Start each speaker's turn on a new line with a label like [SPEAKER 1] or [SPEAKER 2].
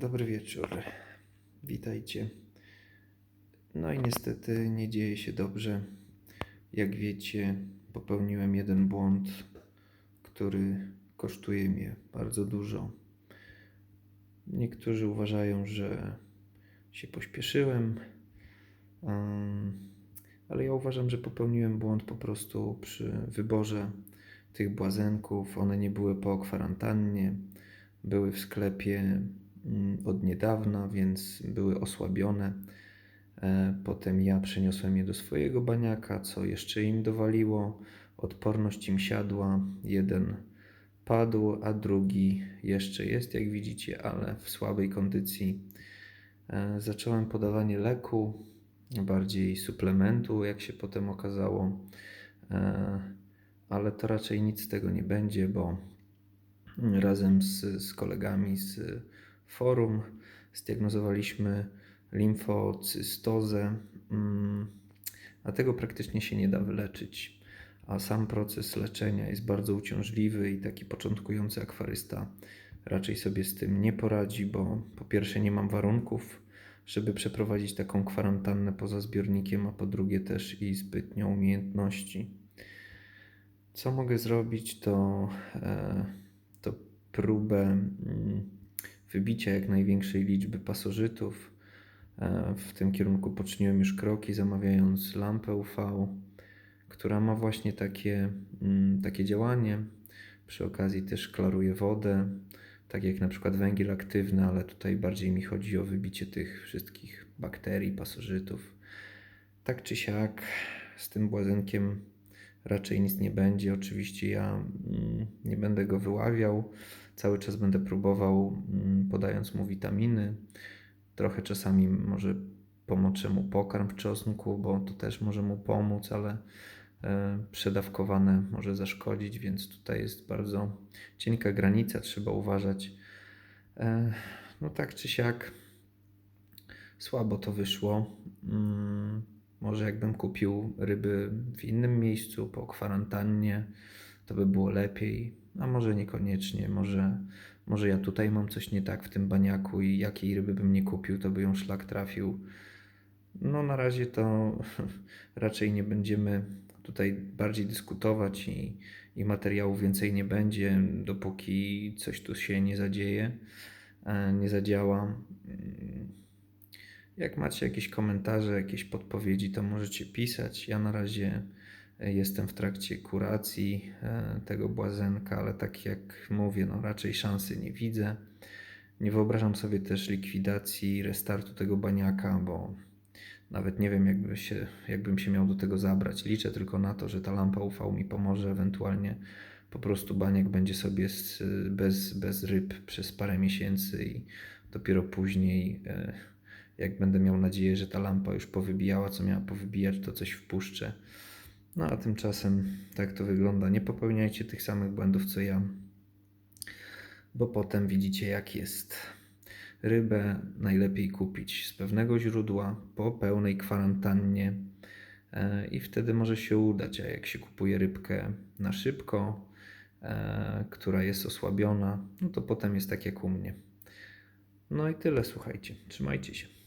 [SPEAKER 1] Dobry wieczór. Witajcie. No i niestety nie dzieje się dobrze. Jak wiecie, popełniłem jeden błąd, który kosztuje mnie bardzo dużo. Niektórzy uważają, że się pośpieszyłem, em, ale ja uważam, że popełniłem błąd po prostu przy wyborze tych błazenków. One nie były po kwarantannie, były w sklepie od niedawna, więc były osłabione. E, Potem ja przeniosłem je do swojego baniaka, co jeszcze im dowaliło. Odporność im siadła. Jeden padł, a drugi jeszcze jest, jak widzicie, ale w słabej kondycji. E, Zacząłem podawanie leku, bardziej suplementu, jak się potem okazało, E, ale to raczej nic z tego nie będzie, bo razem z, z kolegami z forum zdiagnozowaliśmy limfocystozę, mm, a tego praktycznie się nie da wyleczyć. A sam proces leczenia jest bardzo uciążliwy i taki początkujący akwarysta raczej sobie z tym nie poradzi, bo po pierwsze nie mam warunków, żeby przeprowadzić taką kwarantannę poza zbiornikiem, a po drugie też i zbytnio umiejętności. Co mogę zrobić, to, e, to próbę mm, wybicia jak największej liczby pasożytów. E, W tym kierunku poczyniłem już kroki, zamawiając lampę UV, która ma właśnie takie, mm, takie działanie. Przy okazji też klaruje wodę, tak jak na przykład węgiel aktywny, ale tutaj bardziej mi chodzi o wybicie tych wszystkich bakterii, pasożytów. Tak czy siak, z tym błazenkiem raczej nic nie będzie. Oczywiście ja mm, nie będę go wyławiał. Cały czas będę próbował, mm, podając mu witaminy. Trochę czasami może pomoczę mu pokarm w czosnku, bo to też może mu pomóc, ale e, przedawkowane może zaszkodzić, więc tutaj jest bardzo cienka granica, trzeba uważać. E, No tak czy siak, słabo to wyszło. Mm, Może jakbym kupił ryby w innym miejscu po kwarantannie, to by było lepiej, a może niekoniecznie. Może, może ja tutaj mam coś nie tak w tym baniaku i jakiej ryby bym nie kupił, to by ją szlak trafił. No na razie to raczej nie będziemy tutaj bardziej dyskutować i, i materiału więcej nie będzie, dopóki coś tu się nie zadzieje, e, nie zadziała. Mm, Jak macie jakieś komentarze, jakieś podpowiedzi, to możecie pisać. Ja na razie jestem w trakcie kuracji e, tego błazenka, ale tak jak mówię, no raczej szansy nie widzę. Nie wyobrażam sobie też likwidacji, restartu tego baniaka, bo nawet nie wiem, jakby się, jakbym się miał do tego zabrać. Liczę tylko na to, że ta lampa UV mi pomoże, ewentualnie po prostu baniak będzie sobie z, bez, bez ryb przez parę miesięcy i dopiero później, e, jak będę miał nadzieję, że ta lampa już powybijała, co miała powybijać, to coś wpuszczę. No a tymczasem tak to wygląda. Nie popełniajcie tych samych błędów co ja, bo potem widzicie jak jest. Rybę najlepiej kupić z pewnego źródła po pełnej kwarantannie e, i wtedy może się udać. A jak się kupuje rybkę na szybko, e, która jest osłabiona, no to potem jest tak jak u mnie. No i tyle, słuchajcie. Trzymajcie się.